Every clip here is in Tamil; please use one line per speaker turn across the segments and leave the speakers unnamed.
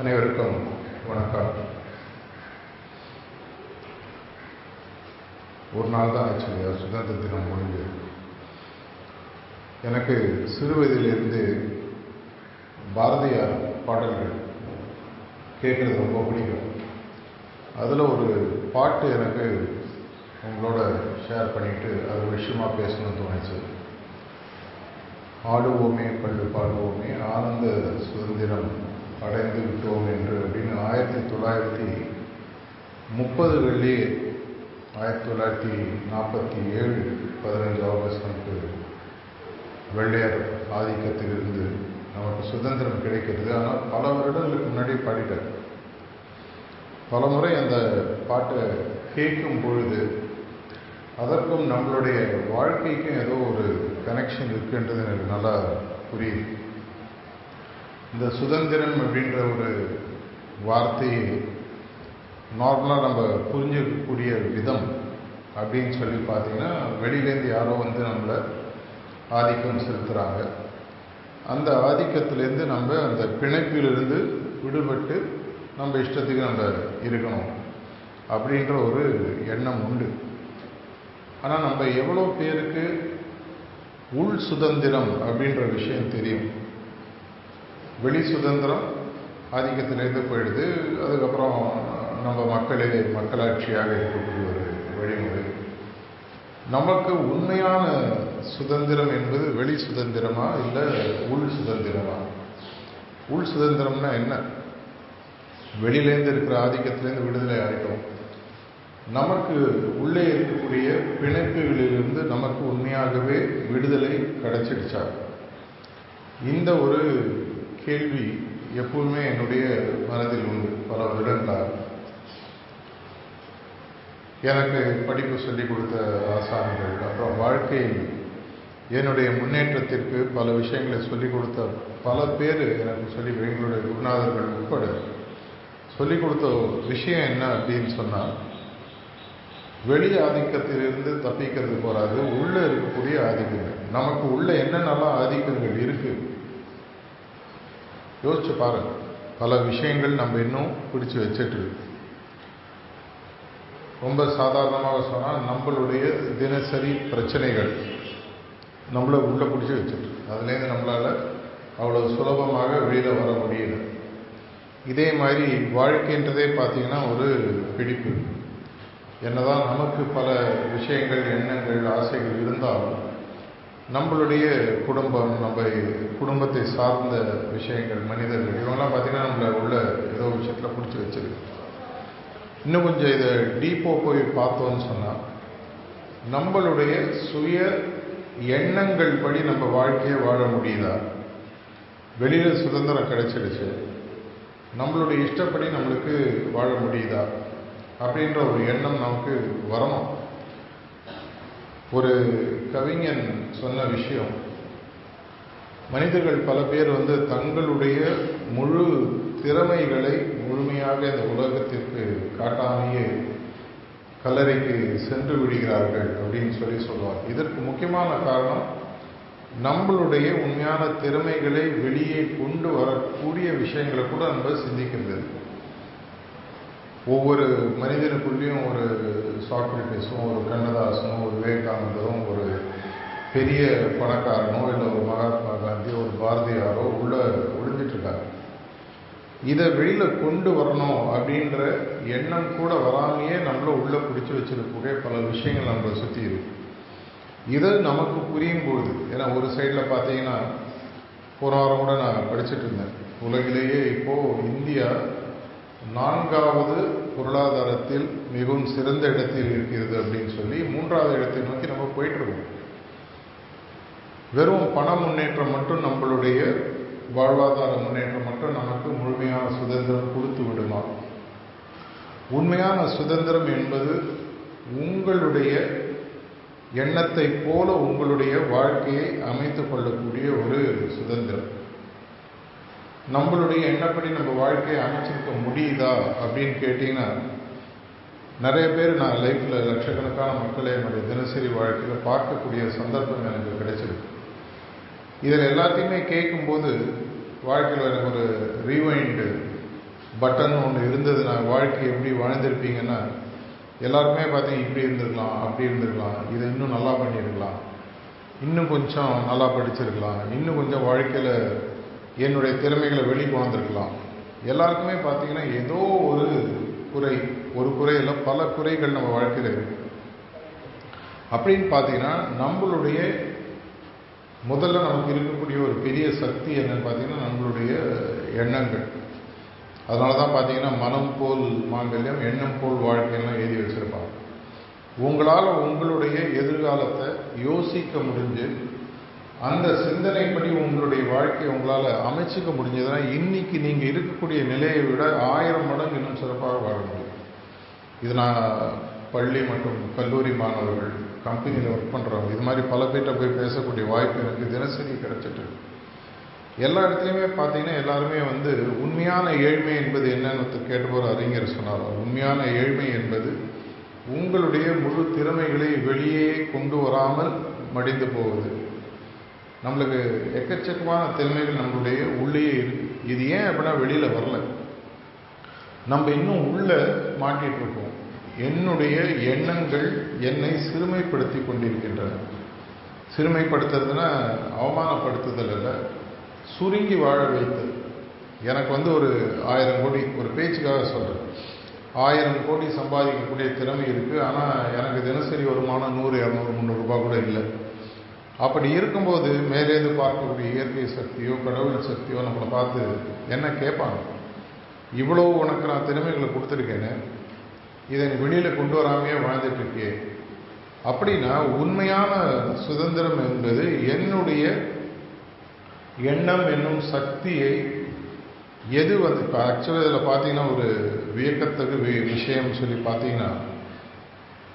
அனைவருக்கும் வணக்கம். ஒரு நாள் தான் ஆக்சுவலி சுதந்திர தினம் முடிஞ்சு. எனக்கு சிறு வயதிலிருந்து பாரதியார் பாடல்கள் கேட்குறது ரொம்ப பிடிக்கும். அதில் ஒரு பாட்டு எனக்கு உங்களோட ஷேர் பண்ணிட்டு அது விஷயமாக பேசணும்னு தோணுச்சு. ஆடுவோமே பள்ளு பாடுவோமே ஆனந்த சுதந்திரம். அடைந்து விட்டோம் என்று அப்படின்னு ஆயிரத்தி தொள்ளாயிரத்தி முப்பதுகளிலே ஆயிரத்தி தொள்ளாயிரத்தி நாற்பத்தி ஏழு பதினஞ்சு ஆகஸ்ட் நமக்கு வெள்ளையர் ஆதிக்கத்திலிருந்து நமக்கு சுதந்திரம் கிடைக்கிறது. ஆனால் பல வருடங்களுக்கு முன்னாடி பாடிட்டார். பல முறை அந்த பாட்டை கேட்கும் பொழுது அதற்கும் நம்மளுடைய வாழ்க்கைக்கும் ஏதோ ஒரு கனெக்ஷன் இருக்குன்றது எனக்கு நல்லா புரியுது. இந்த சுதந்திரம் அப்படின்ற ஒரு வார்த்தையை நார்மலாக நம்ம புரிஞ்சிக்கக்கூடிய விதம் அப்படின்னு சொல்லி பார்த்தீங்கன்னா வெளியிலேருந்து யாரோ வந்து நம்மளை ஆதிக்கம் செலுத்துகிறாங்க அந்த ஆதிக்கத்திலேருந்து நம்ம அந்த பிணைப்பிலிருந்து விடுபட்டு நம்ம இஷ்டத்துக்கு நம்ம இருக்கணும் அப்படின்ற ஒரு எண்ணம் உண்டு. ஆனால் நம்ம எவ்வளோ பேருக்கு உள் சுதந்திரம் அப்படின்ற விஷயம் தெரியும். வெளி சுதந்திரம் ஆதிக்கத்திலேருந்து போயிடுது. அதுக்கப்புறம் நம்ம மக்களே மக்களாட்சியாக இருக்கக்கூடிய ஒரு வழிமுறை. நமக்கு உண்மையான சுதந்திரம் என்பது வெளி சுதந்திரமா இல்லை உள் சுதந்திரமா? உள் சுதந்திரம்னா என்ன? வெளியிலேருந்து இருக்கிற ஆதிக்கத்திலேருந்து விடுதலை ஆகிட்டோம் நமக்கு உள்ளே இருக்கக்கூடிய பிணைப்புகளிலிருந்து நமக்கு உண்மையாகவே விடுதலை கிடைச்சிடுச்சா? இந்த ஒரு கேள்வி எப்பவுமே என்னுடைய மனதில் உண்டு. பல வருடங்களாக. எனக்கு படிப்பு சொல்லிக் கொடுத்த ஆசாமிகள் அப்புறம் வாழ்க்கையில் என்னுடைய முன்னேற்றத்திற்கு பல விஷயங்களை சொல்லிக் கொடுத்த பல பேர் எனக்கு சொல்லி எங்களுடைய குருநாதர்கள் உட்பட சொல்லிக் கொடுத்த விஷயம் என்ன அப்படின்னு சொன்னால் வெளி ஆதிக்கத்திலிருந்து தப்பிக்கிறது போகாது உள்ளே இருக்கக்கூடிய ஆதிக்கங்கள். நமக்கு உள்ள என்னென்னலாம் ஆதிக்கங்கள் இருக்குது யோசிச்சு பாருங்க. பல விஷயங்கள் நம்ம இன்னும் பிடிச்சு வச்சுட்டு இருக்கு. ரொம்ப சாதாரணமாக சொன்னால் நம்மளுடைய தினசரி பிரச்சனைகள் நம்மளை உள்ளே பிடிச்சி வச்சுட்டு அதுலேருந்து நம்மளால் அவ்வளோ சுலபமாக வெளியில் வர முடியல. இதே மாதிரி வாழ்க்கைன்றதே பார்த்தீங்கன்னா ஒரு பிடிப்பு. என்னதான் நமக்கு பல விஷயங்கள் எண்ணங்கள் ஆசைகள் இருந்தாலும் நம்மளுடைய குடும்பம் நம்ம குடும்பத்தை சார்ந்த விஷயங்கள் மனிதர்கள் இவங்கெல்லாம் பார்த்தீங்கன்னா நம்மளை உள்ள ஏதோ விஷயத்தில் பிடிச்சி வச்சிருக்கு. இன்னும் கொஞ்சம் இதை டீப்போ போய் பார்த்தோம்னு சொன்னால் நம்மளுடைய சுய எண்ணங்கள் படி நம்ம வாழ்க்கையை வாழ முடியுதா? வெளியில் சுதந்திரம் கிடைச்சிடுச்சு நம்மளுடைய இஷ்டப்படி நம்மளுக்கு வாழ முடியுதா? அப்படின்ற ஒரு எண்ணம் நமக்கு வரணும். ஒரு கவிஞன் சொன்ன விஷயம். மனிதர்கள் பல பேர் வந்து தங்களுடைய முழு திறமைகளை முழுமையாக இந்த உலகத்திற்கு காட்டாமையே கல்லறைக்கு சென்று விடுகிறார்கள் அப்படின்னு சொல்லி சொல்லுவார் இதற்கு முக்கியமான காரணம் நம்மளுடைய உண்மையான திறமைகளை வெளியே கொண்டு வரக்கூடிய விஷயங்களை கூட நம்ம சிந்திக்கின்றது ஒவ்வொரு மனிதனுக்குள்ளேயும் ஒரு சாக்ரட்டிஸும் ஒரு கண்ணதாசனும் ஒரு விவேகானந்தரும் ஒரு பெரிய பணக்காரனோ இல்லை ஒரு மகாத்மா காந்தியோ ஒரு பாரதியாரோ உள்ள ஒழிஞ்சிட்ருக்காங்க இதை வெளியில் கொண்டு வரணும் அப்படின்ற எண்ணம் கூட வராமையே நம்மள உள்ளே பிடிச்சி வச்சிருக்கக்கூடிய பல விஷயங்கள் நம்மளை சுற்றி இருக்கு. இதை நமக்கு புரியும் பொழுது ஏன்னா ஒரு சைடில் பார்த்தீங்கன்னா போன வாரம் கூட நான் படிச்சுட்டு இருந்தேன். உலகிலேயே இப்போது இந்தியா நான்காவது பொருளாதாரத்தில் மிகவும் சிறந்த இடத்தில் இருக்கிறது அப்படின்னு சொல்லி மூன்றாவது இடத்தை நோக்கி நம்ம போயிட்டு இருக்கோம். வெறும் பண முன்னேற்றம் மட்டும் நம்மளுடைய வாழ்வாதார முன்னேற்றம் மட்டும் நமக்கு முழுமையான சுதந்திரம் கொடுத்து விடுமா? உண்மையான சுதந்திரம் என்பது உங்களுடைய எண்ணத்தை போல உங்களுடைய வாழ்க்கையை அமைத்து கொள்ளக்கூடிய ஒரு சுதந்திரம். நம்மளுடைய எண்ணப்படி நம்ம வாழ்க்கையை அமைச்சிருக்க முடியுதா அப்படின்னு கேட்டிங்கன்னா நிறைய பேர் நான் லைஃப்பில் லட்சக்கணக்கான மக்களை என்னுடைய தினசரி வாழ்க்கையில் பார்க்கக்கூடிய சந்தர்ப்பம் எனக்கு கிடைச்சிருக்கு. இதில் எல்லாத்தையுமே கேட்கும்போது வாழ்க்கையில் எனக்கு ஒரு ரீவைண்டு பட்டன் ஒன்று இருந்தது. நான் வாழ்க்கை எப்படி வாழ்ந்திருப்பீங்கன்னா எல்லாருமே பார்த்தீங்க இப்படி இருந்திருக்கலாம் அப்படி இருந்திருக்கலாம் இதை இன்னும் நல்லா பண்ணியிருக்கலாம் இன்னும் கொஞ்சம் நல்லா படிச்சிருக்கலாம் இன்னும் கொஞ்சம் வாழ்க்கையில் என்னுடைய திறமைகளை வெளிக்கு வந்திருக்கலாம். எல்லாருக்குமே பார்த்தீங்கன்னா ஏதோ ஒரு குறை ஒரு குறையில் பல குறைகள் நம்ம வாழ்க்கையில் இருக்கு. அப்படின்னு பார்த்தீங்கன்னா நம்மளுடைய முதல்ல நமக்கு இருக்கக்கூடிய ஒரு பெரிய சக்தி என்னன்னு பார்த்தீங்கன்னா நம்மளுடைய எண்ணங்கள். அதனால தான் பார்த்தீங்கன்னா மனம் போல் மாங்கல்யம் எண்ணம் போல் வாழ்க்கையெல்லாம் எழுதி வச்சுருப்பாங்க. உங்களால் உங்களுடைய எதிர்காலத்தை யோசிக்க முடிஞ்சு அந்த சிந்தனைப்படி உங்களுடைய வாழ்க்கையை உங்களால் அமைச்சிக்க முடிஞ்சதுன்னா இன்னைக்கு நீங்கள் இருக்கக்கூடிய நிலையை விட ஆயிரம் மடங்கு இன்னும் சிறப்பாக வாழ முடியும். இது நான் பள்ளி மற்றும் கல்லூரி மாணவர்கள் கம்பெனியில் ஒர்க் பண்ணுறவங்க இது மாதிரி பல பேர்கிட்ட போய் பேசக்கூடிய வாய்ப்பு எனக்கு தினசரி கிடைச்சிட்டு எல்லா இடத்துலையுமே பார்த்தீங்கன்னா எல்லாருமே வந்து உண்மையான ஏழ்மை என்பது என்னன்னு கேட்டபோது அறிஞர் சொன்னார். உண்மையான ஏழ்மை என்பது உங்களுடைய முழு திறமைகளை வெளியே கொண்டு வராமல் மடிந்து போவது. நம்மளுக்கு எக்கச்சக்கமான திறமைகள் நம்மளுடைய உள்ளேயே இருக்கு. இது ஏன் அப்படின்னா வெளியில் வரல. நம்ம இன்னும் உள்ளே மாட்டிகிட்டு இருக்கோம். என்னுடைய எண்ணங்கள் என்னை சிறுமைப்படுத்தி கொண்டிருக்கின்றன. சிறுமைப்படுத்துறதுன்னா அவமானப்படுத்துதல் இல்லை சுருங்கி வாழ வைத்து எனக்கு வந்து ஒரு ஆயிரம் கோடி ஒரு பேச்சுக்காக சொல்கிறேன் ஆயிரம் கோடி சம்பாதிக்கக்கூடிய திறமை இருக்குது ஆனால் எனக்கு தினசரி வருமானம் நூறு இரநூறு முந்நூறுரூபா கூட இல்லை. அப்படி இருக்கும்போது மேலேந்து பார்க்கக்கூடிய இயற்கை சக்தியோ கடவுள் சக்தியோ நம்மளை பார்த்து என்ன கேட்பாங்க? இவ்வளோ உனக்கு நான் திறமைகளை கொடுத்துருக்கேன்னு இதை வெளியில் கொண்டு வராமையே வாழ்ந்துட்டுருக்கே அப்படின்னா உண்மையான சுதந்திரம் என்பது என்னுடைய எண்ணம் என்னும் சக்தியை எது வந்து இப்போ ஆக்சுவலாக இதில் பார்த்தீங்கன்னா ஒரு வியக்கத்தகு விஷயம் சொல்லி பார்த்தீங்கன்னா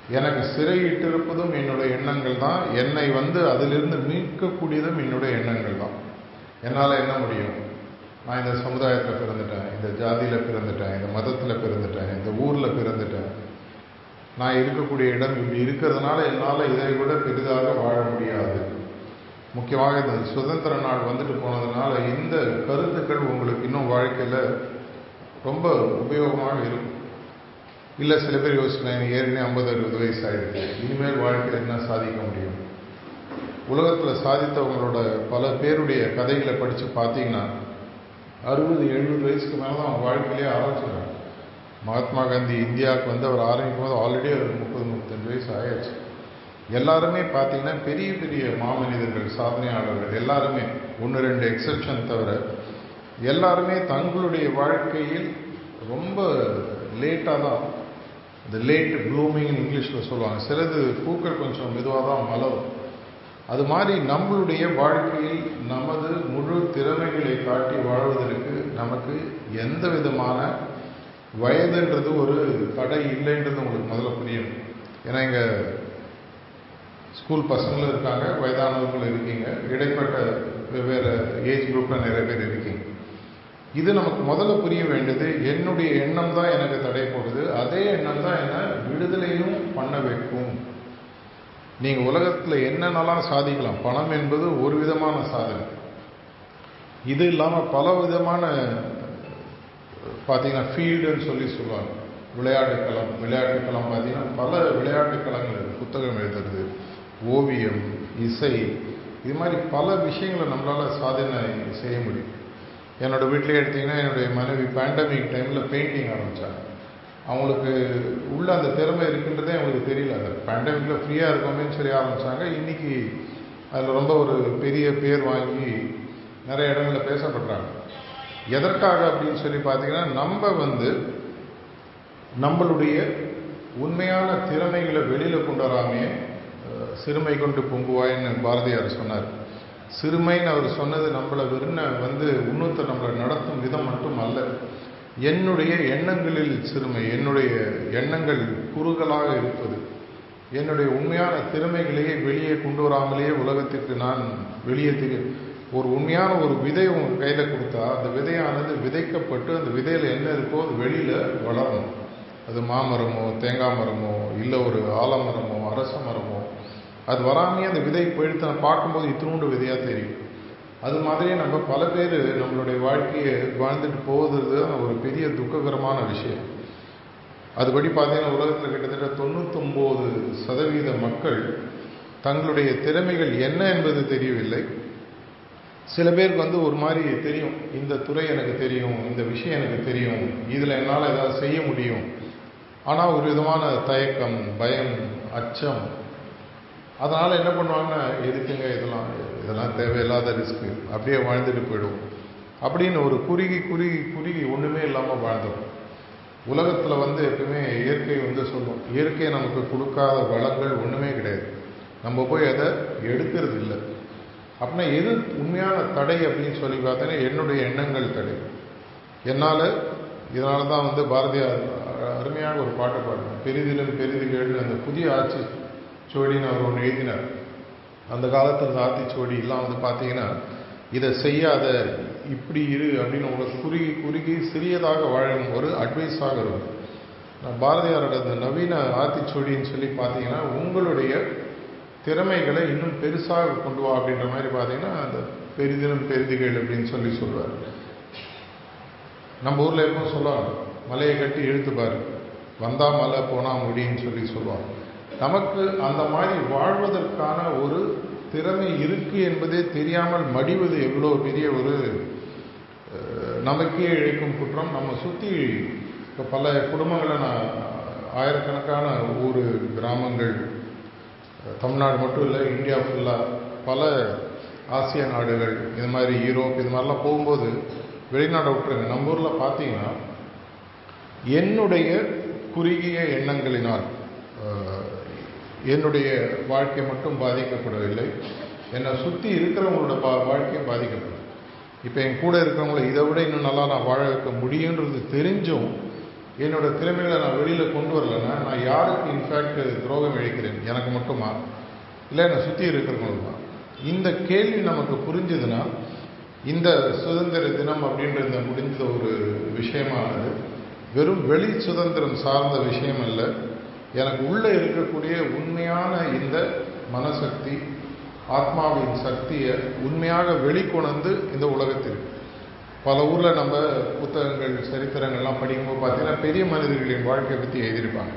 எனக்கு சிறையிட்டிருப்பதும் என்னுடைய எண்ணங்கள் தான். என்னை வந்து அதிலிருந்து மீட்கக்கூடியதும் என்னுடைய எண்ணங்கள் தான். என்னால் என்ன முடியும்? நான் இந்த சமுதாயத்தில் பிறந்துட்டேன் இந்த ஜாதியில் பிறந்துட்டேன் இந்த மதத்தில் பிறந்துட்டேன் இந்த ஊரில் பிறந்துட்டேன். நான் இருக்கக்கூடிய இடம் இப்படி இருக்கிறதுனால என்னால் இதை விட பெரிதாக வாழ முடியாது. முக்கியமாக இந்த சுதந்திர நாள் வந்துட்டு போனதுனால இந்த கருத்துக்கள் உங்களுக்கு இன்னும் வாழ்க்கையில் ரொம்ப உபயோகமாக இருக்கும். இல்லை சில பேர் யோசிக்கலாம் ஏற்கனவே ஐம்பது அறுபது வயசு ஆகிடுது இனிமேல் வாழ்க்கையில் என்ன சாதிக்க முடியும்? உலகத்தில் சாதித்தவங்களோட பல பேருடைய கதைகளை படித்து பார்த்தீங்கன்னா அறுபது எழுபது வயசுக்கு மேலே தான் அவங்க வாழ்க்கையிலே ஆரம்பிச்சிடுறாங்க. மகாத்மா காந்தி இந்தியாவுக்கு வந்து அவர் ஆரம்பிக்கும் போது ஆல்ரெடி அவர் முப்பது முப்பத்தஞ்சு வயசு ஆயாச்சு. எல்லாருமே பார்த்தீங்கன்னா பெரிய பெரிய மாமனிதர்கள் சாதனையாளர்கள் எல்லாருமே ஒன்று ரெண்டு எக்ஸப்ஷன் தவிர எல்லாருமே தங்களுடைய வாழ்க்கையில் ரொம்ப லேட்டாக தான் இந்த லேட் ப்ளூமிங் இங்கிலீஷில் சொல்லுவாங்க. சிலது பூக்கள் கொஞ்சம் மெதுவாக தான் மலரும். அது மாதிரி நம்மளுடைய வாழ்க்கையில் நமது முழு திறமைகளை காட்டி வாழ்வதற்கு நமக்கு எந்த விதமான வயதுன்றது ஒரு தடை இல்லைன்றது உங்களுக்கு முதல்ல புரியணும் ஏன்னா இங்கே ஸ்கூல் பசங்களும் இருக்காங்க வயதானவர்களும் இருக்கீங்க இடைப்பட்ட வெவ்வேறு ஏஜ் குரூப்பில் நிறைய பேர் இருக்கீங்க. இது நமக்கு முதல்ல புரிய வேண்டியது என்னுடைய எண்ணம் தான் எனக்கு தடை போடுது அதே எண்ணம் தான் என்னை விடுதலையும் பண்ண வைக்கும். நீங்கள் உலகத்தில் என்னென்னலாம் சாதிக்கலாம் பணம் என்பது ஒரு விதமான சாதனை. இது இல்லாமல் பல விதமான பார்த்தீங்கன்னா ஃபீல்டுன்னு சொல்லி சொல்லுவாங்க. விளையாட்டுக்களம் விளையாட்டுக்களம் பார்த்தீங்கன்னா பல விளையாட்டுக்களங்கள் இருக்குது புத்தகம் எழுதுறது ஓவியம் இசை இது மாதிரி பல விஷயங்களை நம்மளால் சாதனை செய்ய முடியும். என்னோடய வீட்டிலே எடுத்திங்கன்னா என்னுடைய மனைவி பேண்டமிக் டைமில் பெயிண்டிங் ஆரம்பித்தாங்க அவங்களுக்கு உள்ள அந்த திறமை இருக்குன்றதே அவங்களுக்கு தெரியல. அந்த பேண்டமிக்கில் ஃப்ரீயாக இருக்கோமேன்னு சொல்லி ஆரம்பித்தாங்க இன்றைக்கி அதில் ரொம்ப ஒரு பெரிய பேர் வாங்கி நிறைய இடங்களில் பேசப்படுறாங்க எதற்காக அப்படின்னு சொல்லி பார்த்தீங்கன்னா நம்ம வந்து நம்மளுடைய உண்மையான திறமைகளை வெளியில் கொண்டு வராமையே சிறுமை கொண்டு பொங்குவாயின்னு பாரதியார் சொன்னார். சிறுமைன்னு அவர் சொன்னது நம்மளை வெறுன வந்து இன்னொருத்தர் நம்மளை நடத்தும் விதம் மட்டும் அல்ல என்னுடைய எண்ணங்களில் சிறுமை என்னுடைய எண்ணங்கள் குறுகலாக இருப்பது என்னுடைய உண்மையான திறமைகளையே வெளியே கொண்டு வராமலேயே உலகத்திற்கு நான் வெளியே தெரிய ஒரு உண்மையான ஒரு விதை உங்கள் கையில் கொடுத்தா அந்த விதையானது விதைக்கப்பட்டு அந்த விதையில் என்ன இருக்கோ அது வெளியில் வளரணும். அது மாமரமோ தேங்காய் மரமோ இல்லை ஒரு ஆலமரமோ அரச மரமோ அது வராமையே அந்த விதை போயிடுத்து நான் பார்க்கும்போது இத்தினோண்டு விதையாக தெரியும். அது மாதிரி நம்ம பல பேர் நம்மளுடைய வாழ்க்கையை வாழ்ந்துட்டு போகிறது தான் ஒரு பெரிய துக்ககரமான விஷயம். அதுபடி பார்த்தீங்கன்னா உலகத்தில் கிட்டத்தட்ட தொண்ணூத்தொம்போது சதவீத மக்கள் தங்களுடைய திறமைகள் என்ன என்பது தெரியவில்லை. சில பேருக்கு வந்து ஒரு மாதிரி தெரியும். இந்த துறை எனக்கு தெரியும் இந்த விஷயம் எனக்கு தெரியும் இதில் என்னால் ஏதாவது செய்ய முடியும். ஆனால் ஒரு விதமான தயக்கம் பயம் அச்சம் அதனால் என்ன பண்ணுவாங்கன்னா எதுக்குங்க இதெல்லாம் இதெல்லாம் தேவையில்லாத ரிஸ்க்கு அப்படியே வாழ்ந்துட்டு போயிடுவோம். அப்படின்னு ஒரு குறுகி குறுகி குறுகி ஒன்றுமே இல்லாமல் வாழ்ந்தோம். உலகத்தில் வந்து எப்பவுமே இயற்கை வந்து சொல்லும் இயற்கை நமக்கு கொடுக்காத வளங்கள் ஒன்றுமே கிடையாது. நம்ம போய் அதை எடுக்கிறது இல்லை. அப்படின்னா எது உண்மையான தடை அப்படின்னு சொல்லி பார்த்தீங்கன்னா என்னுடைய எண்ணங்கள் தடை. என்னால் இதனால தான் வந்து பாரதியார் அருமையாக ஒரு பாட்டு பாடுவேன் பெரிதிலும் பெரிதுகள் அந்த புதிய ஆட்சி சுவடின்னு அவர் ஒன்று எழுதினார். அந்த காலத்தில் ஆத்திச்சுவடி எல்லாம் வந்து பார்த்தீங்கன்னா இதை செய்யாத இப்படி இரு அப்படின்னு உங்களுக்கு குறுகி குறுகி சிறியதாக வாழும் ஒரு அட்வைஸாக இருக்கும். நான் பாரதியாரோட அந்த நவீன ஆத்திச்சொடின்னு சொல்லி பார்த்தீங்கன்னா உங்களுடைய திறமைகளை இன்னும் பெருசாக கொண்டு வா அப்படின்ற மாதிரி பார்த்தீங்கன்னா அந்த பெரிதினம் பெரிதுகள் அப்படின்னு சொல்லி சொல்லுவார். நம்ம ஊரில் எப்போ சொல்லுவாங்க மலையை கட்டி இழுத்துப்பார் வந்தால் வந்தா மலை போனால் முடின்னு சொல்லி சொல்லுவாங்க. நமக்கு அந்த மாதிரி வாழ்வதற்கான ஒரு திறமை இருக்கு என்பதே தெரியாமல் மடிவது எவ்வளோ பெரிய ஒரு நமக்கே இழைக்கும் குற்றம். நம்ம சுற்றி இப்போ பல குடும்பங்களை நான் ஆயிரக்கணக்கான ஊர் கிராமங்கள் தமிழ்நாடு மட்டும் இல்லை இந்தியா ஃபுல்லாக பல ஆசிய நாடுகள் இது மாதிரி யூரோப் இது மாதிரிலாம் போகும்போது வெளிநாடை விட்டுருங்க நம்ம ஊரில் பார்த்தீங்கன்னா என்னுடைய குறுகிய எண்ணங்களினால் என்னுடைய வாழ்க்கை மட்டும் பாதிக்கப்படவில்லை. என்னை சுற்றி இருக்கிறவங்களோட பா வாழ்க்கையும் பாதிக்கப்படும். இப்போ என் கூட இருக்கிறவங்கள இதை விட இன்னும் நல்லா நான் வாழ வைக்க முடியுன்றது தெரிஞ்சும் என்னோடய திறமைகளை நான் வெளியில் கொண்டு வரலன்னா நான் யாருக்கு இன்ஃபேக்ட் துரோகம் இழைக்கிறேன்? எனக்கு மட்டுமா? இல்லை என்னை சுற்றி இருக்கிறவங்களுமா இந்த கேள்வி நமக்கு புரிஞ்சதுன்னா இந்த சுதந்திர தினம் அப்படின்ற இந்த முடிஞ்ச ஒரு விஷயமானது. வெறும் வெளி சுதந்திரம் சார்ந்த விஷயம் அல்ல. எனக்கு உள்ளே இருக்கக்கூடிய உண்மையான இந்த மனசக்தி ஆத்மாவின் சக்தியை உண்மையாக வெளிக்கொணர்ந்து இந்த உலகத்திற்கு பல ஊரில் நம்ம புத்தகங்கள் சரித்திரங்கள்லாம் படிக்கும்போது பார்த்தீங்கன்னா பெரிய மனிதர்களின் வாழ்க்கையை பற்றி எழுதியிருப்பாங்க.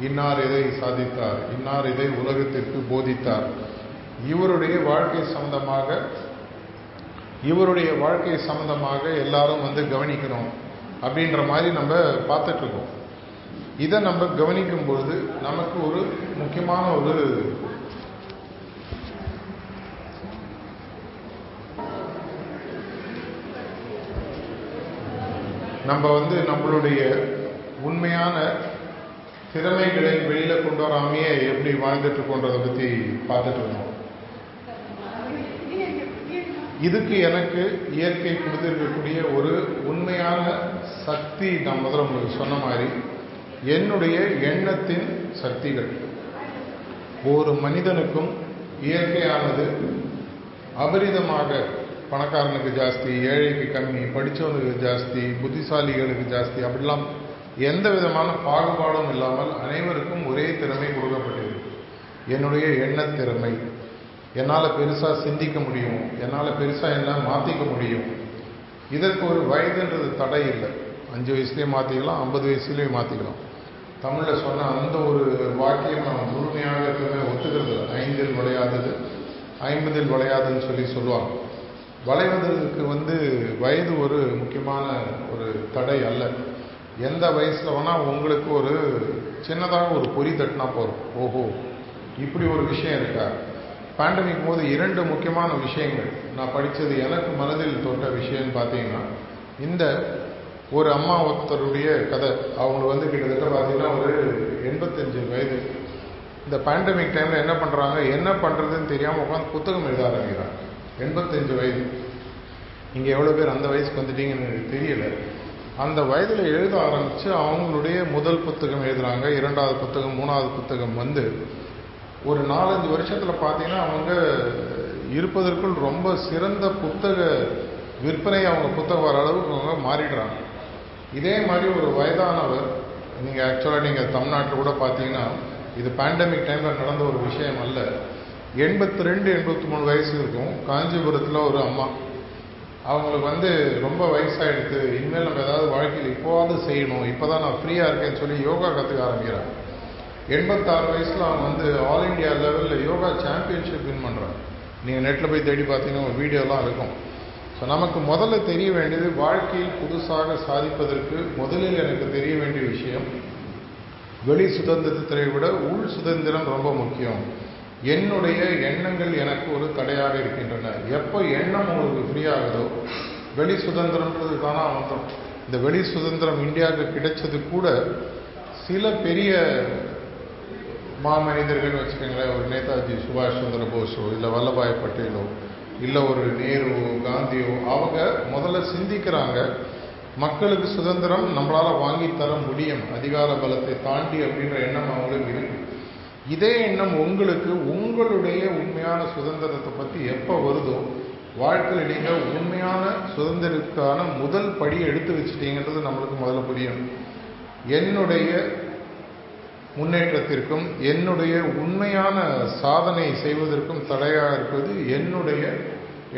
இன்னார் இதை சாதித்தார் இன்னார் இதை உலகத்திற்கு போதித்தார். இவருடைய வாழ்க்கை சம்பந்தமாக இவருடைய வாழ்க்கை சம்பந்தமாக எல்லாரும் வந்து கவனிக்கணும் அப்படின்ற மாதிரி நம்ம பார்த்துட்ருக்கோம் இதை நம்ம கவனிக்கும் பொழுது நமக்கு ஒரு முக்கியமான ஒரு நம்ம வந்து நம்மளுடைய உண்மையான திறமைகளை வெளியில கொண்டு வராமையே எப்படி வாழ்ந்துட்டு இருக்கோன்றதை பற்றி பார்த்துட்டு இருந்தோம். இதுக்கு எனக்கு இயற்கை கொடுத்திருக்கக்கூடிய ஒரு உண்மையான சக்தி நான் முதல்ல உங்களுக்கு சொன்ன மாதிரி என்னுடைய எண்ணத்தின் சக்திகள். ஒரு மனிதனுக்கும் இயற்கையானது அபரிதமாக பணக்காரனுக்கு ஜாஸ்தி ஏழைக்கு கம்மி படித்தவனுக்கு ஜாஸ்தி புத்திசாலிகளுக்கு ஜாஸ்தி அப்படிலாம் எந்த விதமான பாகுபாடும் இல்லாமல் அனைவருக்கும் ஒரே திறமை கொடுக்கப்பட்டது. என்னுடைய எண்ணத் திறமை என்னால் பெருசாக சிந்திக்க முடியும். என்னால் பெருசாக என்ன மாற்றிக்க முடியும். இதற்கு ஒரு வயதுன்றது தடை இல்லை. அஞ்சு வயசுலேயும் மாற்றிக்கலாம் ஐம்பது வயசுலேயும் மாற்றிக்கலாம் தமிழில் சொன்ன அந்த ஒரு வாக்கியம் நான் முழுமையாக எப்பவுமே ஒத்துக்கிறது இல்லை. ஐந்தில் விளையாதது ஐம்பதில் விளையாதுன்னு சொல்லி சொல்லுவாங்க. வளைவதற்கு வந்து வயது ஒரு முக்கியமான ஒரு தடை அல்ல. எந்த வயசில் வேணால் உங்களுக்கு ஒரு சின்னதாக ஒரு பொறி தட்டினா போகிறோம் ஓஹோ இப்படி ஒரு விஷயம் இருக்கா? பேண்டமிக் போது இரண்டு முக்கியமான விஷயங்கள். நான் படித்தது எனக்கு மனதில் தோட்ட விஷயம்னு பார்த்தீங்கன்னா இந்த ஒரு அம்மா ஒருத்தருடைய கதை. அவங்க வந்து கிட்டத்தட்ட பார்த்தீங்கன்னா ஒரு எண்பத்தஞ்சு வயது. இந்த பேண்டமிக் டைமில் என்ன பண்ணுறாங்க என்ன பண்ணுறதுன்னு தெரியாமல் உட்காந்து புத்தகம் எழுத ஆரம்பிக்கிறாங்க. எண்பத்தஞ்சு வயது. இங்கே எவ்வளோ பேர் அந்த வயசுக்கு வந்துட்டீங்கன்னு எனக்கு தெரியல. அந்த வயதில் எழுத ஆரம்பித்து அவங்களுடைய முதல் புத்தகம் எழுதுகிறாங்க இரண்டாவது புத்தகம் மூணாவது புத்தகம் வந்து ஒரு நாலஞ்சு வருஷத்தில் பார்த்தீங்கன்னா அவங்க இருப்பதற்குள் ரொம்ப சிறந்த புத்தக விற்பனை அவங்க புத்தகம் வர அளவுக்கு அவங்க மாறிடுறாங்க. இதே மாதிரி ஒரு வயதானவர் நீங்கள் ஆக்சுவலாக நீங்கள் தமிழ்நாட்டில் கூட பார்த்தீங்கன்னா இது பேண்டமிக் டைமில் நடந்த ஒரு விஷயம் அல்ல. எண்பத்தி ரெண்டு எண்பத்தி மூணு வயசு இருக்கும். காஞ்சிபுரத்தில் ஒரு அம்மா. அவங்களுக்கு வந்து ரொம்ப வயசாகிடுது இனிமேல் நம்ம ஏதாவது வாழ்க்கையில் இப்போவாவது செய்யணும். இப்போ தான் நான் ஃப்ரீயாக இருக்கேன்னு சொல்லி யோகா கற்றுக்க ஆரம்பிக்கிறாங்க. எண்பத்தாறு வயசில் அவங்க வந்து ஆல் இண்டியா லெவலில் யோகா சாம்பியன்ஷிப் வின் பண்ணுறாங்க நீங்கள் நெட்டில் போய் தேடி பார்த்தீங்கன்னா ஒரு வீடியோலாம் இருக்கும். ஸோ நமக்கு முதல்ல தெரிய வேண்டியது வாழ்க்கையில் புதுசாக சாதிப்பதற்கு முதலில் எனக்கு தெரிய வேண்டிய விஷயம் வெளி சுதந்திரத்தை விட உள் சுதந்திரம் ரொம்ப முக்கியம். என்னுடைய எண்ணங்கள் எனக்கு ஒரு தடையாக இருக்கின்றன. எப்போ எண்ணம் உங்களுக்கு ஃப்ரீயாகுதோ வெளி சுதந்திரம்ன்றது தானே வந்துடும் இந்த வெளி சுதந்திரம் இந்தியாவுக்கு கிடைச்சது கூட சில பெரிய மாமனிதர்கள் வச்சுக்கோங்களேன் ஒரு நேதாஜி சுபாஷ் சந்திர போஸோ இல்லை வல்லபாய் பட்டேலோ இல்லை ஒரு நேருவோ காந்தியோ அவங்க முதல்ல சிந்திக்கிறாங்க. மக்களுக்கு சுதந்திரம் நம்மளால் வாங்கி தர முடியும். அதிகார பலத்தை தாண்டி அப்படின்ற எண்ணம் அவங்களுக்கு இருக்கு. இதே எண்ணம் உங்களுக்கு உங்களுடைய உண்மையான சுதந்திரத்தை பற்றி எப்போ வருதோ வாழ்க்கையில் நீங்கள் உண்மையான சுதந்திரத்துக்கான முதல் படி எடுத்து வச்சிட்டீங்கன்றது நம்மளுக்கு முதல்ல புரியும். என்னுடைய முன்னேற்றத்திற்கும் என்னுடைய உண்மையான சாதனை செய்வதற்கும் தடையாக இருப்பது என்னுடைய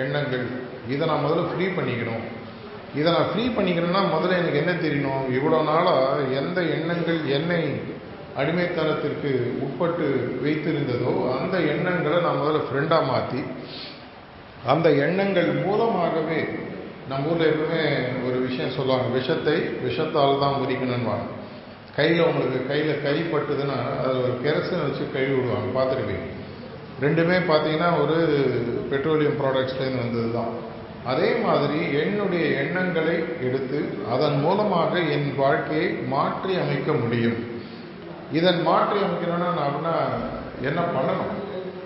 எண்ணங்கள். இதை நான் முதல்ல ஃப்ரீ பண்ணிக்கணும். இதை நான் ஃப்ரீ பண்ணிக்கணுன்னா முதல்ல எனக்கு என்ன தெரியணும்? இவ்வளோ நாளாக எந்த எண்ணங்கள் என்னை அடிமைத்தனத்திற்கு உட்பட்டு வைத்திருந்ததோ அந்த எண்ணங்களை நான் முதல்ல ஃப்ரெண்டாக மாற்றி அந்த எண்ணங்கள் மூலமாகவே நம்ம ஊரில் எப்பவுமே ஒரு விஷயம் சொல்லுவாங்க விஷத்தை விஷத்தால் தான் முறிக்கணும்வாங்க கையில் உங்களுக்கு கையில் கை பட்டுதுன்னா அதில் ஒரு கெரசன் வச்சு கழுவி விடுவாங்க. பார்த்துருப்பீங்க. ரெண்டுமே பார்த்தீங்கன்னா ஒரு பெட்ரோலியம் ப்ராடக்ட்ஸ்லேருந்து வந்தது தான் அதே மாதிரி என்னுடைய எண்ணங்களை எடுத்து அதன் மூலமாக என் வாழ்க்கையை மாற்றி அமைக்க முடியும். இதன் மாற்றி அமைக்கணும்னா நான் என்ன பண்ணணும்?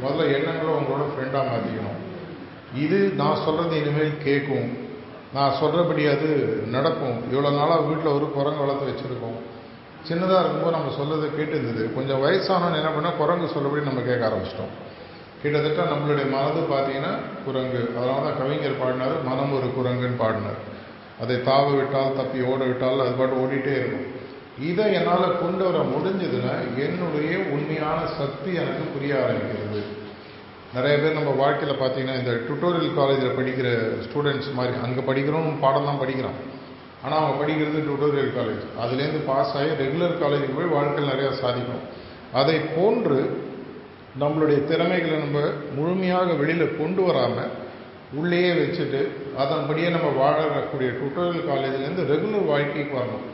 முதல்ல எண்ணங்களை உங்களோட ஃப்ரெண்டாக மாற்றிக்கணும் இது நான் சொல்கிறது இனிமேல் கேட்கும். நான் சொல்கிறபடி அது நடக்கும். இவ்வளோ நாளாக வீட்டில் ஒரு குரங்கு வளர்த்து வச்சுருக்கோம். சின்னதாக இருக்கும்போது நம்ம சொல்லதை கேட்டு இருந்தது. கொஞ்சம் வயசானவன் என்ன பண்ணால் குரங்கு சொல்லபடி நம்ம கேட்க ஆரம்பிச்சிட்டோம். கிட்டத்தட்ட நம்மளுடைய மனது பார்த்தீங்கன்னா குரங்கு. அதனால தான் கவிஞர் பாடினார் மனம் ஒரு குரங்குன்னு பாடினார். அதை தாவ விட்டால் தப்பி ஓட விட்டால் அது பாட்டு ஓடிட்டே இருக்கும். இதை என்னால் கொண்டு வர முடிஞ்சதுன்னா என்னுடைய உண்மையான சக்தி எனக்கு புரிய ஆரம்பிக்கிறது. நிறைய பேர் நம்ம வாழ்க்கையில் பார்த்தீங்கன்னா இந்த டுட்டோரியல் காலேஜில் படிக்கிற ஸ்டூடெண்ட்ஸ் மாதிரி அங்கே படிக்கிறோம் பாடம் தான் படிக்கிறான். ஆனால் அவங்க படிக்கிறது டுட்டோரியல் காலேஜ் அதுலேருந்து பாஸ் ஆகி ரெகுலர் காலேஜுக்கு போய் வாழ்க்கையில் நிறையா சாதிக்கணும். அதை போன்று நம்மளுடைய திறமைகளை நம்ம முழுமையாக வெளியில் கொண்டு வராமல் உள்ளேயே வச்சுட்டு அதன்படியே நம்ம வாழக்கூடிய டுட்டோரியல் காலேஜ்லேருந்து ரெகுலர் வாழ்க்கைக்கு வரணும்.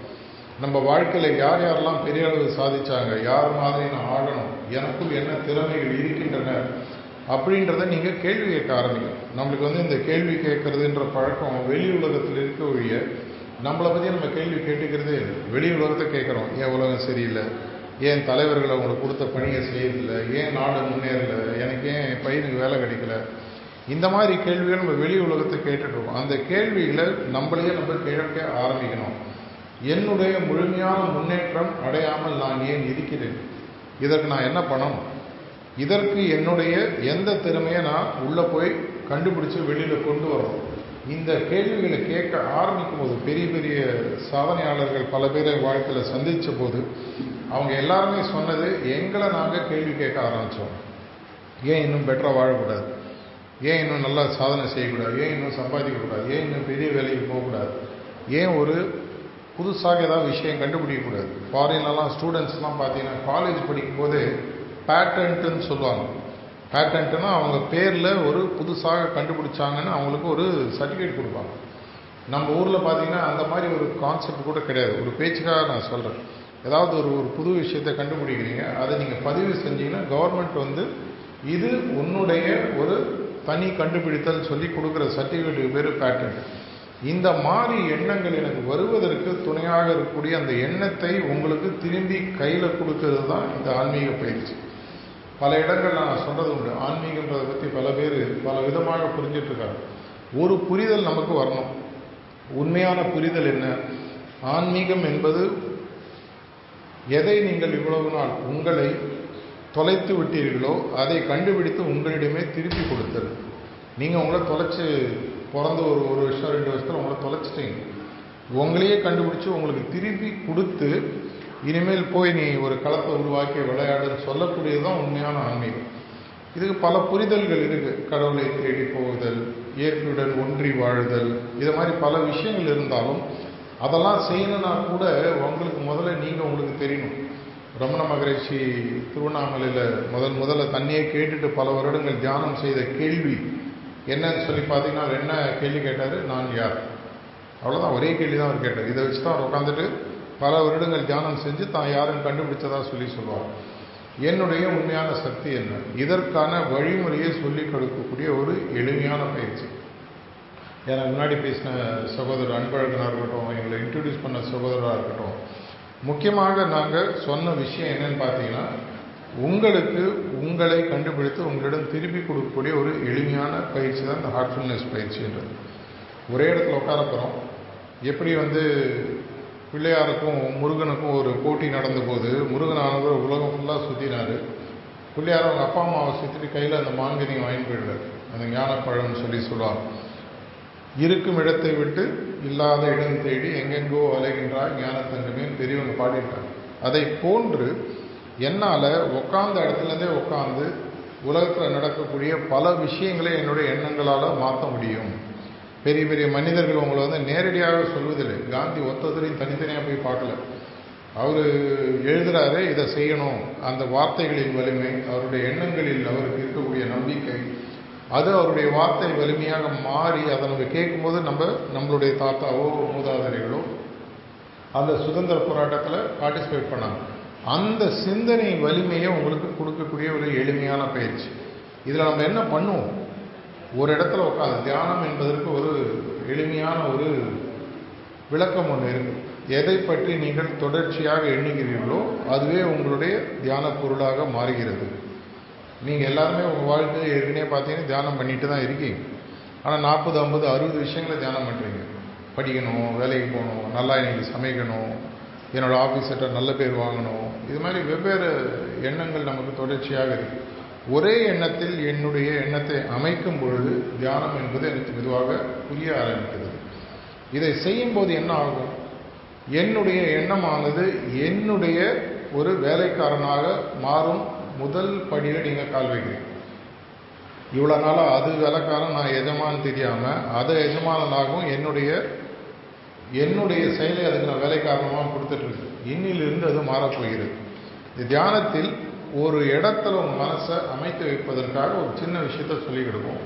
நம்ம வாழ்க்கையில் யார் யாரெல்லாம் பெரிய அளவு சாதிச்சாங்க யார் மாதிரி நான் ஆடணும் எனக்குள் என்ன திறமைகள் இருக்கின்றன அப்படின்றத நீங்கள் கேள்வி கேட்க ஆரம்பிக்கணும். நம்மளுக்கு வந்து இந்த கேள்வி கேட்குறதுன்ற பழக்கம் வெளி உலகத்தில் இருக்க நம்மளை பற்றி நம்ம கேள்வி கேட்டுக்கிறது வெளி உலகத்தை கேட்குறோம். ஏன் உலகம் சரியில்லை? ஏன் தலைவர்கள் அவங்களுக்கு கொடுத்த பணியை செய்யறதில்லை ஏன் நாடு முன்னேறல? எனக்கு ஏன் என் பையனுக்கு வேலை கிடைக்கல? இந்த மாதிரி கேள்விகள் நம்ம வெளி உலகத்தை கேட்டுட்ருக்கோம் அந்த கேள்விகளை நம்மளையே நம்ம கேட்க ஆரம்பிக்கணும். என்னுடைய முழுமையான முன்னேற்றம் அடையாமல் நான் ஏன் இருக்கிறேன்? இதற்கு நான் என்ன பண்ணணும் இதற்கு என்னுடைய எந்த திறமையை நான் உள்ளே போய் கண்டுபிடிச்சி வெளியில் கொண்டு வரணும்? இந்த கேள்விகளை கேட்க ஆரம்பிக்கும் போது பெரிய பெரிய சாதனையாளர்கள் பல பேரை வாழ்க்கையில் சந்தித்த போது அவங்க எல்லாருமே சொன்னது எங்களை நாங்கள் கேள்வி கேட்க ஆரம்பித்தோம் ஏன் இன்னும் பெட்டராக வாழக்கூடாது? ஏன் இன்னும் நல்லா சாதனை செய்யக்கூடாது? ஏன் இன்னும் சம்பாதிக்கக்கூடாது? ஏன் இன்னும் பெரிய வேலைக்கு போகக்கூடாது? ஏன் ஒரு புதுசாக ஏதாவது விஷயம் கண்டுபிடிக்கக்கூடாது ஃபாரின்லலாம் ஸ்டூடெண்ட்ஸ்லாம் பார்த்தீங்கன்னா காலேஜ் படிக்கும்போது பேட்டன்ட்டுன்னு சொல்லுவாங்க. பேட்டன்ட்னா அவங்க பேரில் ஒரு புதுசாக கண்டுபிடிச்சாங்கன்னு அவங்களுக்கு ஒரு சர்டிஃபிகேட் கொடுப்பாங்க. நம்ம ஊரில் பார்த்தீங்கன்னா அந்த மாதிரி ஒரு கான்செப்ட் கூட கிடையாது. ஒரு பேச்சுக்காக நான் சொல்கிறேன் ஏதாவது ஒரு ஒரு புது விஷயத்தை கண்டுபிடிக்கிறீங்க அதை நீங்கள் பதிவு செஞ்சீங்கன்னா கவர்மெண்ட் வந்து இது உன்னுடைய ஒரு தனி கண்டுபிடித்தல் சொல்லி கொடுக்குற சர்டிஃபிகேட்டுக்கு பேர் பேட்டன்ட் இந்த மாதிரி எண்ணங்கள் எனக்கு வருவதற்கு துணையாக இருக்கக்கூடிய அந்த எண்ணத்தை உங்களுக்கு திரும்பி கையில் கொடுக்கறது தான் இந்த ஆன்மீக பயிற்சி. பல இடங்கள் நான் சொல்கிறது உண்டு. ஆன்மீகன்றதை பற்றி பல பேர் பல விதமாக புரிஞ்சிட்ருக்காங்க. ஒரு புரிதல் நமக்கு வரணும். உண்மையான புரிதல் என்ன? ஆன்மீகம் என்பது எதை நீங்கள் இவ்வளவு நாள் உங்களை தொலைத்து விட்டீர்களோ அதை கண்டுபிடித்து உங்களிடமே திருப்பி கொடுத்தது. நீங்கள் உங்களை தொலைச்சி பிறந்து ஒரு ஒரு வருஷம் ரெண்டு வருஷத்தில் உங்களை தொலைச்சிட்டீங்க. உங்களையே கண்டுபிடிச்சி உங்களுக்கு திருப்பி கொடுத்து இனிமேல் போய் நீ ஒரு களத்தை உருவாக்கி விளையாடுன்னு சொல்லக்கூடியது தான் உண்மையான ஆன்மீகம். இதுக்கு பல புரிதல்கள் இருக்குது கடவுளை தேடி போகுதல் இயற்கையுடன் ஒன்றி வாழுதல் இது மாதிரி பல விஷயங்கள் இருந்தாலும் அதெல்லாம் செய்யணும்னா கூட உங்களுக்கு முதல்ல நீங்கள் உங்களுக்கு தெரியணும். ரமண மகரிஷி திருவண்ணாமலையில் முதல் முதல்ல தண்ணியை கேட்டுட்டு பல வருடங்கள் தியானம் செய்த கேள்வி என்னன்னு சொல்லி பார்த்தீங்கன்னா அவர் என்ன கேள்வி கேட்டார்? நான் யார்? அவ்வளோதான் ஒரே கேள்வி தான் அவர் கேட்டார். இதை வச்சு தான் அவர் உட்காந்துட்டு பல வருடங்கள் தியானம் செஞ்சு தான் யாரும் கண்டுபிடிச்சதா சொல்லி சொல்லுவார் என்னுடைய உண்மையான சக்தி என்ன? இதற்கான வழிமுறையை சொல்லிக் கொடுக்கக்கூடிய ஒரு எளிமையான பயிற்சி. எனக்கு முன்னாடி பேசின சகோதரர் அன்பழகனாக இருக்கட்டும் எங்களை இன்ட்ரடியூஸ் பண்ண சகோதரராக இருக்கட்டும் முக்கியமாக நாங்கள் சொன்ன விஷயம் என்னன்னு பார்த்தீங்கன்னா உங்களுக்கு உங்களை கண்டுபிடித்து உங்களிடம் திருப்பி கொடுக்கக்கூடிய ஒரு எளிமையான பயிற்சி தான் இந்த ஹார்ட்ஃபுல்னஸ் பயிற்சின்றது. ஒரே இடத்துல உட்கார போகிறோம் எப்படி வந்து பிள்ளையாருக்கும் முருகனுக்கும் ஒரு போட்டி நடந்தபோது முருகனானவர் உலகம் ஃபுல்லாக சுற்றினார் பிள்ளையார் அவங்க அப்பா அம்மாவை சுற்றிட்டு கையில் அந்த மாங்கனியை வாங்கி போயிடுறாரு. அந்த ஞானப்பழம்னு சொல்லி சொல்லுவார் இருக்கும் இடத்தை விட்டு இல்லாத இடம் தேடி எங்கெங்கோ அலைகின்றார் ஞானத்தங்கமே பெரியவங்க பாடிட்டாங்க அதை போன்று என்னால் உட்காந்த இடத்துலேருந்தே உட்காந்து உலகத்தில் நடக்கக்கூடிய பல விஷயங்களை என்னுடைய எண்ணங்களால் மாற்ற முடியும். பெரிய பெரிய மனிதர்கள் உங்களை வந்து நேரடியாக சொல்வதில்லை. காந்தி ஒத்ததுலையும் தனித்தனியாக போய் பார்க்கல. அவர் எழுதுகிறாரு இதை செய்யணும். அந்த வார்த்தைகளின் வலிமை அவருடைய எண்ணங்களில் அவருக்கு இருக்கக்கூடிய நம்பிக்கை அது அவருடைய வார்த்தை வலிமையாக மாறி அதை நம்ம கேட்கும்போது நம்ம நம்மளுடைய தாத்தாவோ மூதாதையர்களோ அந்த சுதந்திர போராட்டத்தில் பார்ட்டிசிபேட் பண்ணாங்க. அந்த சிந்தனை வலிமையை உங்களுக்கு கொடுக்கக்கூடிய ஒரு எளிமையான பயிற்சி. இதில் நம்ம என்ன பண்ணுவோம்? ஒரு இடத்துல உட்காந்து தியானம் என்பதற்கு ஒரு எளிமையான ஒரு விளக்கம் ஒன்று இருக்கு. எதை பற்றி நீங்கள் தொடர்ச்சியாக எண்ணுகிறீர்களோ அதுவே உங்களுடைய தியான பொருளாக மாறுகிறது. நீங்கள் எல்லாருமே உங்கள் வாழ்க்கையை ஏற்கனவே பார்த்தீங்கன்னா தியானம் பண்ணிட்டு தான் இருக்கீங்க. ஆனால் நாற்பது ஐம்பது அறுபது விஷயங்களை தியானம் பண்ணுறீங்க படிக்கணும் வேலைக்கு போகணும் நல்லா இன்னைக்கு சமைக்கணும் என்னோடய ஆஃபீஸர்கிட்ட நல்ல பேர் வாங்கணும். இது மாதிரி வெவ்வேறு எண்ணங்கள் நமக்கு தொடர்ச்சியாக இருக்குது ஒரே எண்ணத்தில் என்னுடைய எண்ணத்தை அமைக்கும் பொழுது தியானம் என்பது எனக்கு மெதுவாக புரிய ஆரம்பிக்கிறது. இதை செய்யும்போது என்ன ஆகும்? என்னுடைய எண்ணமானது என்னுடைய ஒரு வேலைக்காரனாக மாறும் முதல் படியில் நீங்கள் கால் வைக்கிறீங்க. இவ்வளோ நாளாக அது வேலைக்காரன் நான் எஜமான்னு தெரியாமல் அதை எஜமானனாகவும் என்னுடைய என்னுடைய செயலை அதுக்கு நான் வேலைக்காரணமாக கொடுத்துட்ருக்கு இன்னிலிருந்து அது மாறப்போகிறது. இந்த தியானத்தில் ஒரு இடத்துல உங்கள் மனசை அமைத்து வைப்பதற்காக ஒரு சின்ன விஷயத்த சொல்லிக் கொடுப்போம்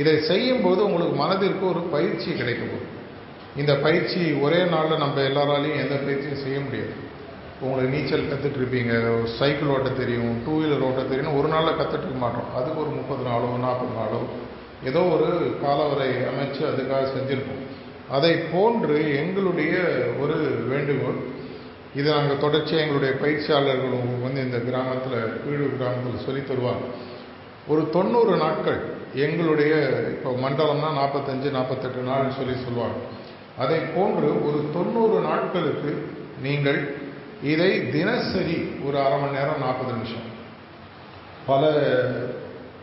இதை செய்யும்போது உங்களுக்கு மனதிற்கு ஒரு பயிற்சி கிடைக்கும் இந்த பயிற்சி ஒரே நாளில் நம்ம எல்லாராலையும் எந்த பயிற்சியும் செய்ய முடியாது. உங்களுக்கு நீச்சல் கற்றுட்ருப்பீங்க சைக்கிள் ஓட்ட தெரியும் டூ வீலர் ஓட்ட தெரியும். ஒரு நாளில் கற்றுட்ருக்க மாட்டோம். அதுக்கு ஒரு முப்பது நாளோ நாற்பது நாளோ ஏதோ ஒரு காலவரை அமைச்சு அதுக்காக செஞ்சுருப்போம். அதை போன்று எங்களுடைய ஒரு வேண்டுகோள் இது நாங்கள் தொடர்ச்சியாக எங்களுடைய பயிற்சியாளர்களும் வந்து இந்த கிராமத்தில் வீடு கிராமத்தில் சொல்லி தருவாங்க. ஒரு தொண்ணூறு நாட்கள் எங்களுடைய இப்போ மண்டலம்னா நாற்பத்தஞ்சு நாற்பத்தெட்டு நாள்னு சொல்லி சொல்லுவாங்க. அதை போன்று ஒரு தொண்ணூறு நாட்களுக்கு நீங்கள் இதை தினசரி ஒரு அரை மணி நேரம் நாற்பது நிமிஷம். பல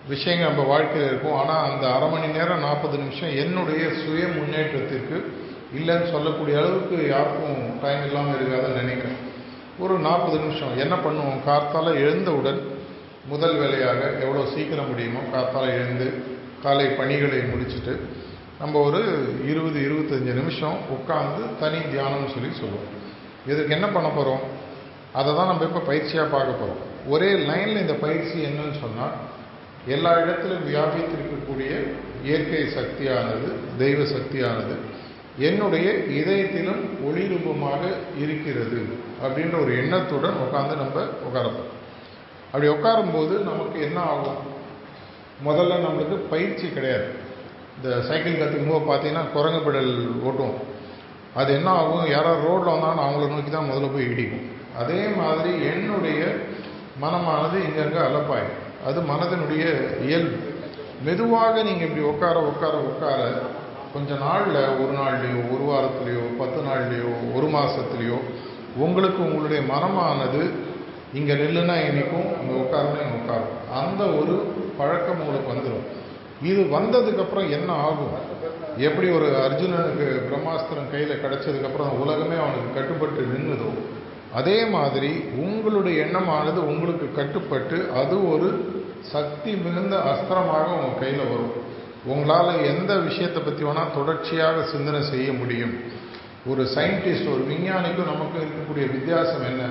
விஷயங்கள் நம்ம வாழ்க்கையில் இருக்கும். ஆனால் அந்த அரை மணி நேரம் நாற்பது நிமிஷம் என்னுடைய சுய முன்னேற்றத்திற்கு இல்லைன்னு சொல்லக்கூடிய அளவுக்கு யாருக்கும் டைம் இல்லாமல் இருக்காதுன்னு நினைக்கிறேன். ஒரு நாற்பது நிமிஷம். என்ன பண்ணுவோம்? கார்த்தால் எழுந்தவுடன் முதல் வேலையாக எவ்வளோ சீக்கிரம் முடியுமோ கார்த்தால் எழுந்து காலை பணிகளை முடிச்சுட்டு நம்ம ஒரு இருபது இருபத்தஞ்சி நிமிஷம் உட்காந்து தனி தியானம்னு சொல்லி சொல்லுவோம். இதுக்கு என்ன பண்ண போகிறோம் அதை தான் நம்ம இப்போ பயிற்சியாக பார்க்க போகிறோம் ஒரே லைனில் இந்த பயிற்சி என்னன்னு சொன்னால் எல்லா இடத்திலும் வியாபித்திருக்கக்கூடிய இயற்கை சக்தியானது தெய்வ சக்தியானது என்னுடைய இதயத்திலும் ஒளிரூபமாக இருக்கிறது அப்படின்ற ஒரு எண்ணத்துடன் உட்காந்து நம்ம உட்காரப்போம் அப்படி உட்காரும்போது நமக்கு என்ன ஆகும்? முதல்ல நம்மளுக்கு பயிற்சி கிடையாது. இந்த சைக்கிள் கற்றுக்கும் போது பார்த்தீங்கன்னா குரங்கு பெடல் ஓட்டும் அது என்ன ஆகும்? யாராவது ரோட்டில் வந்தாலும் அவங்கள நோக்கி தான் முதல்ல போய் இடிக்கும் அதே மாதிரி என்னுடைய மனமானது இங்கங்கே அலப்பாயும் அது மனதினுடைய இயல்பு. மெதுவாக நீங்கள் இப்படி உட்கார உட்கார உட்கார கொஞ்ச நாளில் ஒரு நாள்லேயோ ஒரு வாரத்துலேயோ பத்து நாள்லேயோ ஒரு மாதத்துலேயோ உங்களுக்கு உங்களுடைய மனமானது இங்கே நில்லுனா இன்றைக்கும் இங்கே உட்காருனா இங்கே உட்காரும். அந்த ஒரு பழக்கம் உங்களுக்கு வந்துடும் இது வந்ததுக்கப்புறம் என்ன ஆகும்? எப்படி ஒரு அர்ஜுனனுக்கு பிரம்மாஸ்திரம் கையில் கிடச்சதுக்கப்புறம் உலகமே அவனுக்கு கட்டுப்பட்டு நின்றுதோ அதே மாதிரி உங்களுடைய எண்ணமானது உங்களுக்கு கட்டுப்பட்டு அது ஒரு சக்தி மிகுந்த அஸ்திரமாக உங்கள் கையில் வரும். உங்களால் எந்த விஷயத்தை பற்றி வேணால் தொடர்ச்சியாக சிந்தனை செய்ய முடியும். ஒரு சயின்டிஸ்ட் ஒரு விஞ்ஞானிக்கும் நமக்கும் இருக்கக்கூடிய வித்தியாசம் என்ன?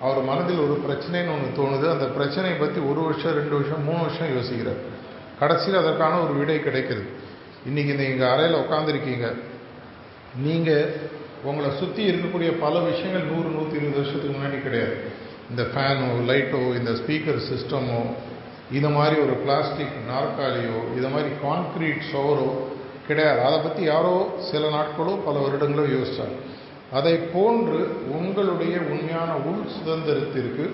அவர் மனதில் ஒரு பிரச்சனைன்னு ஒன்று தோணுது. அந்த பிரச்சனையை பற்றி ஒரு வருஷம் ரெண்டு வருஷம் மூணு வருஷம் யோசிக்கிறார். கடைசியில் அதற்கான ஒரு விடை கிடைக்குது. இன்றைக்கி நீங்கள் அறையில் உட்காந்துருக்கீங்க நீங்கள் உங்களை சுற்றி இருக்கக்கூடிய பல விஷயங்கள் நூறு நூற்றி இருபது வருஷத்துக்கு முன்னாடி கிடையாது. இந்த ஃபேனோ லைட்டோ இந்த ஸ்பீக்கர் சிஸ்டமோ இது மாதிரி ஒரு பிளாஸ்டிக் நாற்காலியோ இது மாதிரி கான்க்ரீட் சோரோ கிடையாது. அதை பற்றி யாரோ சில நாட்களோ பல வருடங்களோ யோசித்தார் அதை போன்று உங்களுடைய உண்மையான உள் சுதந்திரத்திற்கு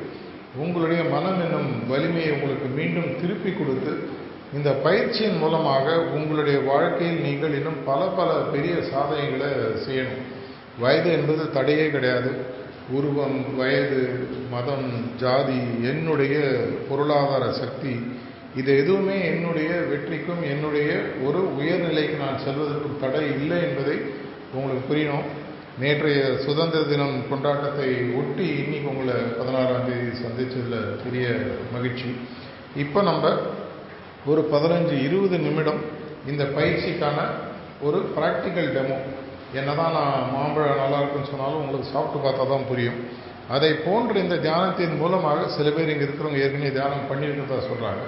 உங்களுடைய மனம் என்னும் வலிமையை உங்களுக்கு மீண்டும் திருப்பி கொடுத்து இந்த பயிற்சியின் மூலமாக உங்களுடைய வாழ்க்கையில் நீங்கள் இன்னும் பல பல பெரிய சாதனைகளை செய்யணும். வயது என்பது தடையே கிடையாது. உருவம் வயது மதம் ஜாதி என்னுடைய பொருளாதார சக்தி இது எதுவுமே என்னுடைய வெற்றிக்கும் என்னுடைய ஒரு உயர்நிலைக்கு நான் செல்வதற்கும் தடை இல்லை என்பதை உங்களுக்கு புரியணும். நேற்றைய சுதந்திர தினம் கொண்டாட்டத்தை ஒட்டி இன்னைக்கு உங்களை பதினாறாம் தேதி சந்தித்ததில் பெரிய மகிழ்ச்சி. இப்போ நம்ம ஒரு பதினஞ்சு இருபது நிமிடம் இந்த பயிற்சிக்கான ஒரு ப்ராக்டிக்கல் டெமோ என்னதான் நான் மாம்பழம் நல்லா இருக்குன்னு சொன்னாலும் உங்களுக்கு சாப்பிட்டு பார்த்தா தான் புரியும். அதை போன்ற இந்த தியானத்தின் மூலமாக சில பேர் இங்கே இருக்கிறவங்க ஏற்கனவே தியானம் பண்ணியிருக்கிறதா சொல்கிறாங்க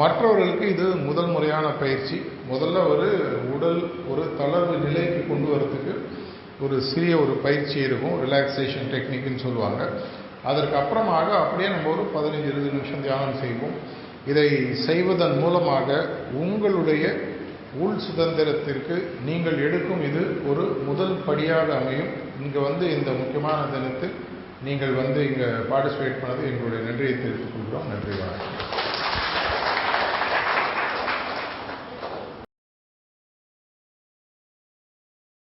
மற்றவர்களுக்கு இது முதல் முறையான பயிற்சி. முதல்ல ஒரு உடல் ஒரு தளர்வு நிலைக்கு கொண்டு வரத்துக்கு ஒரு சிறிய ஒரு பயிற்சி இருக்கும். ரிலாக்ஸேஷன் டெக்னிக்னு சொல்லுவாங்க. அதற்கு அப்புறமாக அப்படியே நம்ம ஒரு பதினஞ்சு இருபது நிமிஷம் தியானம் செய்வோம். இதை செய்வதன் மூலமாக உங்களுடைய உள் சுதந்திரத்திற்கு நீங்கள் எடுக்கும் இது ஒரு முதல் படியாக அமையும். இங்கே வந்து இந்த முக்கியமான தினத்தில் நீங்கள் வந்து இங்கே பார்ட்டிசிபேட் பண்ணது எங்களுடைய நன்றியை தெரிவித்துக் கொள்கிறோம். நன்றி வணக்கம்.